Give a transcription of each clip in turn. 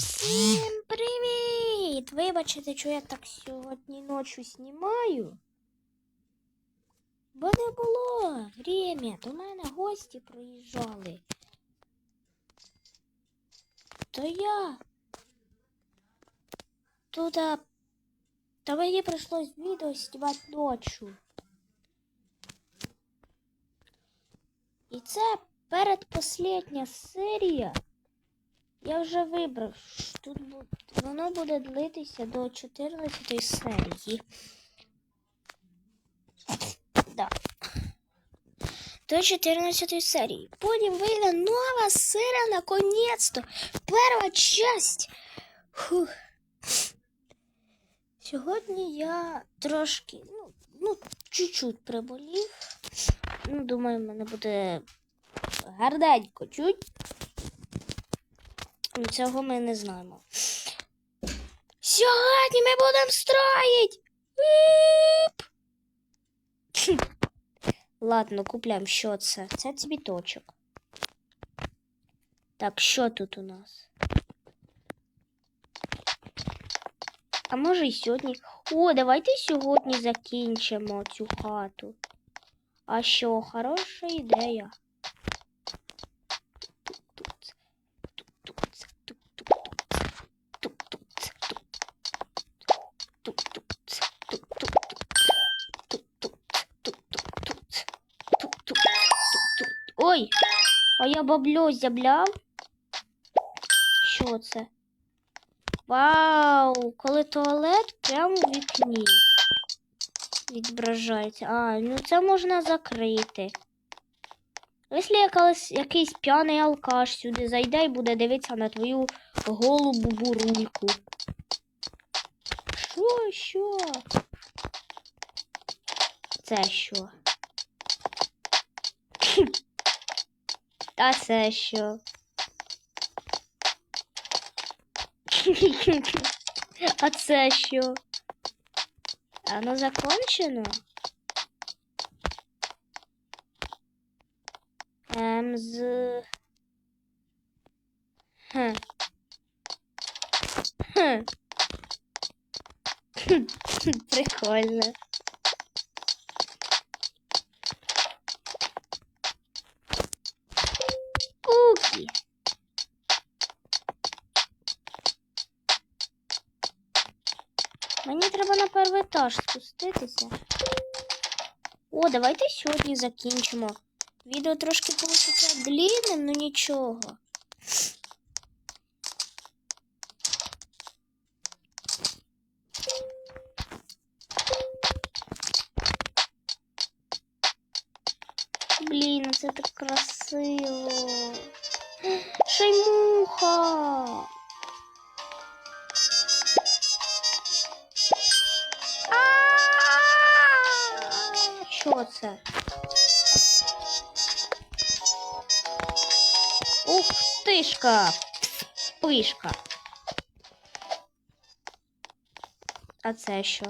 Всім привіт! Вибачте, що я так сьогодні ночі знімаю. Бо не було время. До мене гості приїжджали. То я. Туди. Та мені прийшлось відео знімати ночі. І це передпослідня серія. Я вже вибрав. що Тут воно буде длитися до 14 серії. Да. До 14 серії. Потім вийде нова серія наконец-то. Перша часть. Фух. Сьогодні я трошки, ну, ну, чуть-чуть приболів. Ну, думаю, в мене буде гарненько чуть. Ну, Цього ми не знаємо. Сьогодні ми будемо строїть. Ладно, купляємо, що це? Це цвіточок. Так, що тут у нас? А може і сьогодні. О, давайте сьогодні закінчимо цю хату. А що, хороша ідея. Ой, а я бабло зябляв. Що це? Вау, коли туалет прямо в вікні відображається. А, ну це можна закрити. Якщо якась, якийсь п'яний алкаш сюди зайде і буде дивитися на твою голу бубурульку. Що, що? Це що? А це що? А це що? Оно закончено? Ем, з... Хм. Хм. Прикольно. Куки. Мені треба на перший етаж спуститися. О, давайте сьогодні закінчимо. Відео трошки получиться длинним, ну нічого. Це так красиво. Шеймуха. Що це? Ух тишка! Пишка. А це що?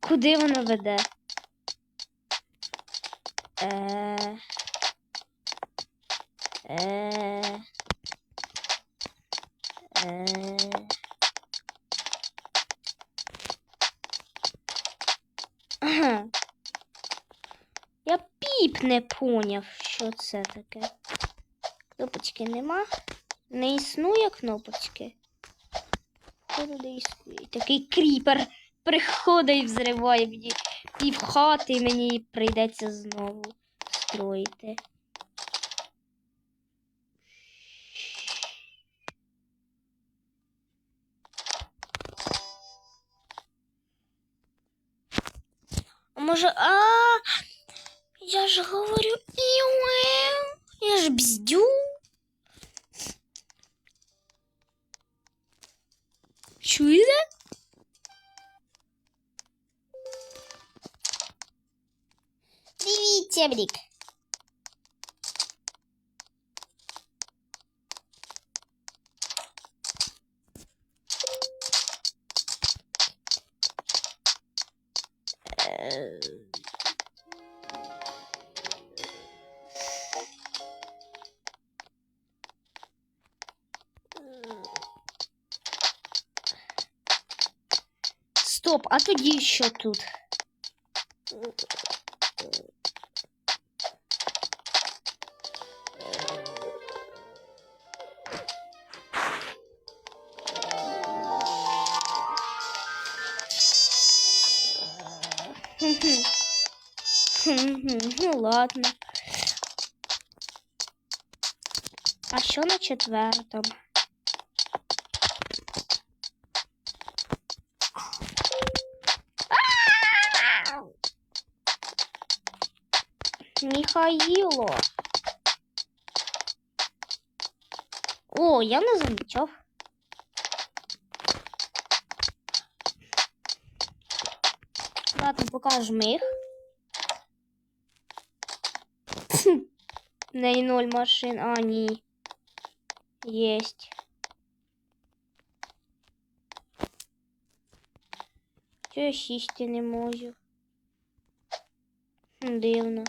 Куди воно веде? Е... Е... Е... Я піп не поняв, що це таке. Кнопочки нема. Не існує кнопочки. Існує. Такий кріпер приходить і взриває мені пів хати, і мені прийдеться знову строїти. може, а я ж говорю, іуе, я ж бздю. Чуєте? Привіт, Темрік. А тоді що тут? Ну ладно. А що на четвертому? Михаїло. О, я не замічав. Ладно, покажемо їх. Не ноль машин, а ні. Єсть. Чого я сісти не можу? Дивно.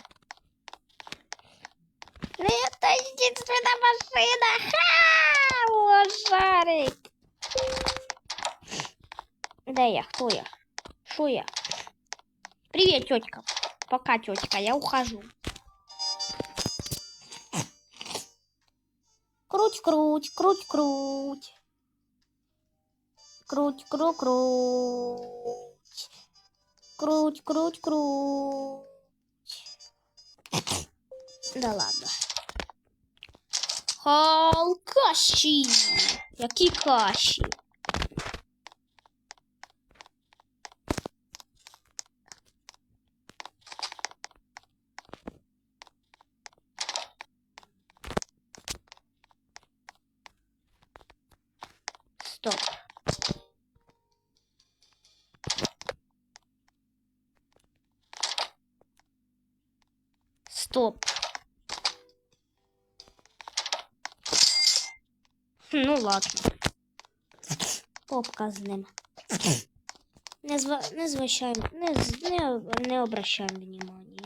Єдинственна машина. Ха! Лошарик. Де я? Хто я? Що я? Привет, тетка. Пока, тетка, я ухожу. Круть, круть, круть, круть. Круть, круть, круть. Круть, круть, круть. Да ладно. Hall Koshi. E aqui, Koshi. Ну ладно. Попка з ним. Не, зва... не звичайно, не, не, не обращаємо внимания.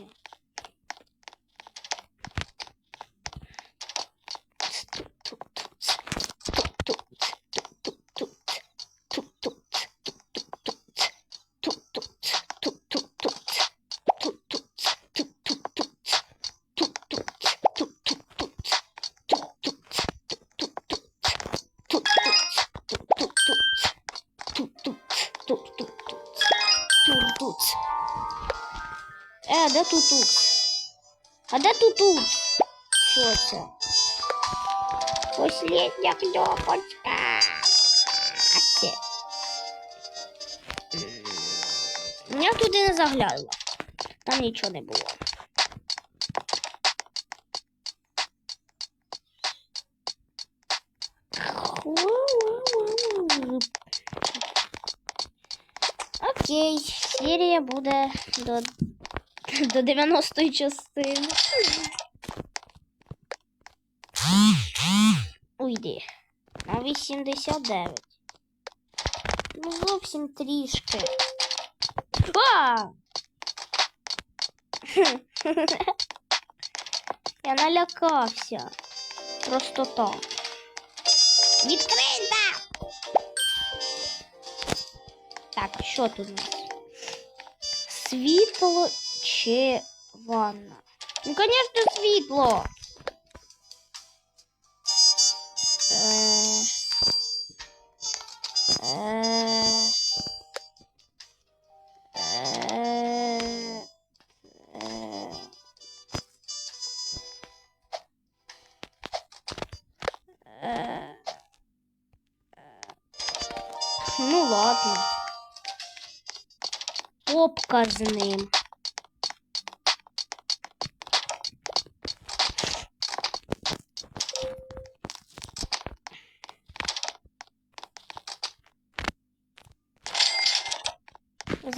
Е, де тут тут? А де тут тут? Що це? Последня кнопочка. А це? Я туди не заглянула. Там нічого не було. Окей, серія буде до, до 90-ї частини. Уйди. На 89. Ну, зовсім трішки. А! Я налякався. Просто так. Відкрийте! Так, що тут у нас? Світло чи ванна? Ну, конечно. Е... Ну ладно. Попка з.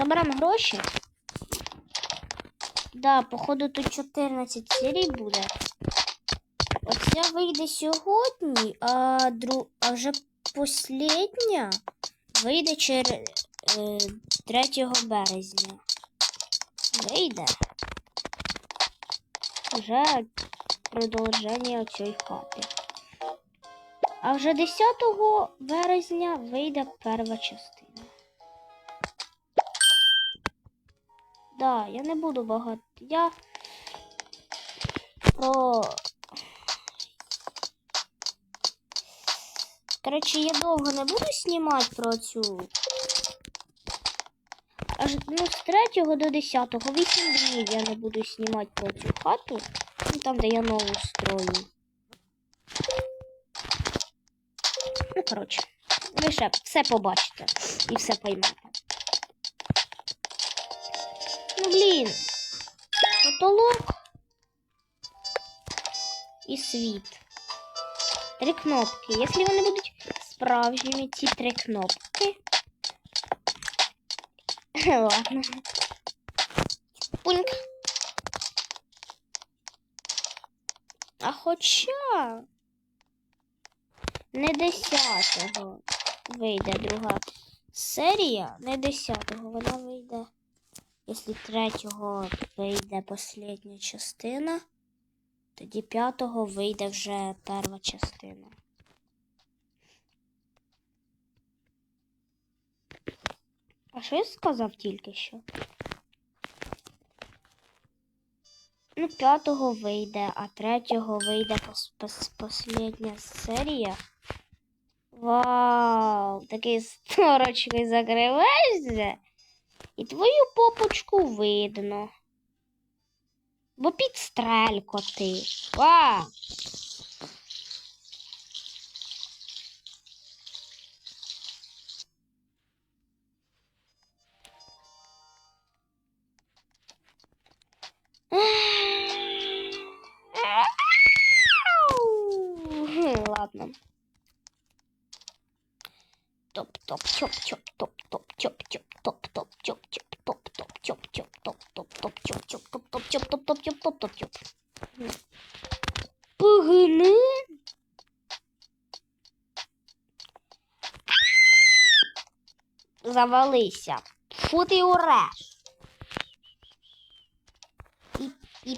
Заберемо гроші. Да, походу тут 14 серій буде. Оця вийде сьогодні, а, дру... а вже послідня вийде через е, 3 березня. Вийде. Вже продовження цієї хати. А вже 10 березня вийде перша частина. Да, я не буду багато. Я про. Коротше, я довго не буду знімати про цю. Аж ну, з 3 до 10, 8 днів я не буду знімати про цю хату. Ну, там, де я нову строю. Ну, коротше, ви ще все побачите і все поймете. Блін. Потолок і світ. Три кнопки. Якщо вони будуть справжніми, ці три кнопки. Ладно. Пуньк. А хоча не 10-го вийде друга серія, не 10-го вона вийде. Якщо 3-го вийде остання частина, тоді 5-го вийде вже перша частина. А що я сказав тільки що? Ну, п'ятого вийде, а третього вийде пос пос последня серія. Вау! Такий сторочкою закриваєшся. І твою попочку видно. Бо підстрелько ти. Вау! Ладно. Топ Завалися. Фу ти уреш. І, і.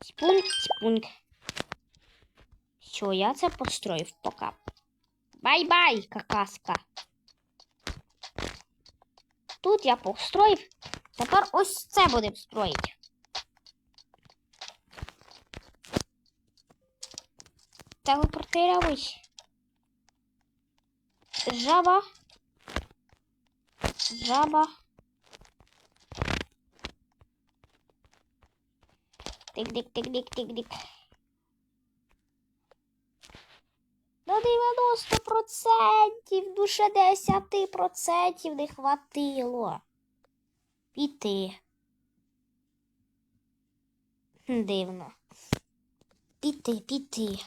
Спунк, спунк. Все, я це построїв пока. Бай-бай, какаска. Тут я построїв. Тепер ось це будемо строїти. Телепортировуй. Жаба. Жаба. Тик-дик-тик-дик-тик-дик. До 90%, душе 10% не хватило. Піти. Дивно. Піти, піти.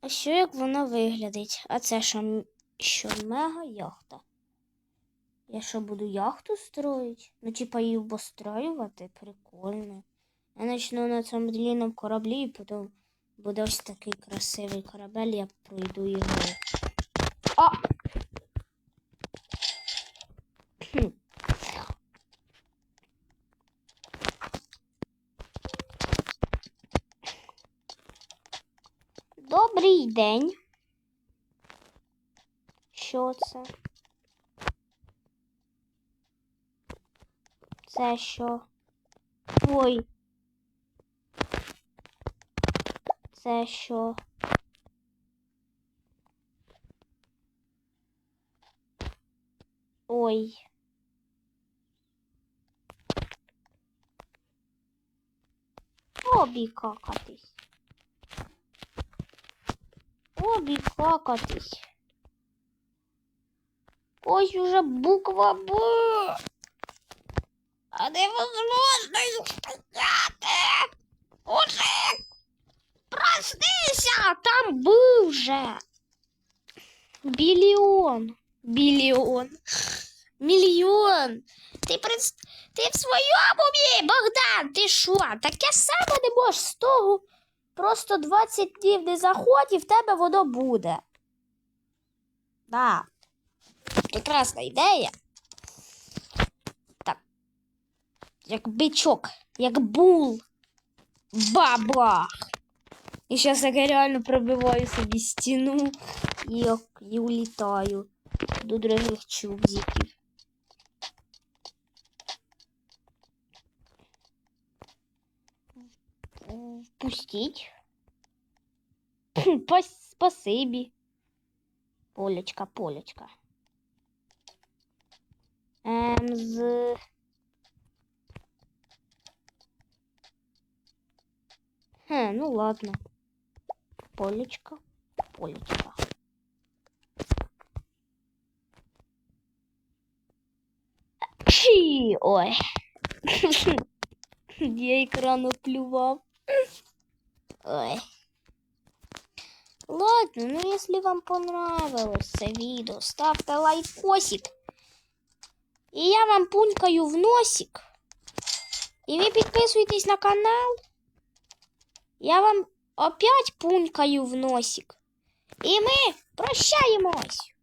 А що як воно виглядить? А це що, що мега яхта? Я що буду яхту строїть? Ну, типа її обостраювати? Прикольно. Я почну на цьому длинному кораблі і потім буде ось такий красивий корабель, я пройду його. А! Хм. Добрий день. Що це? Це що? Ой. Це що? Ой. Обі какатись. Обі какатись. Ось уже буква Б. А невозможно їх стояти. Уже. Проснися, там був вже. Біліон. Біліон. Мільйон. Ти пред... ти в своєму умі, Богдан, ти що? Таке саме не можеш з того Просто 20 днів не заходь і в тебе воно буде. Да. Прекрасна ідея. Так. Як бичок, як бул. Бабах! І зараз я реально пробиваю собі стіну і, і улітаю до других чубзиків. Впустіть. Пас- Спасибі. Полечка, полечка. Ем, з... Хе, ну ладно. Полечка, полечка. Чі, ой. Я екрану плював. Ой. Ладно, ну если вам понравилось це відео, ставте лайкосик. І я вам пунькаю в носик. І ви підписуйтесь на канал. Я вам опять пунькаю в носик. І ми прощаємось.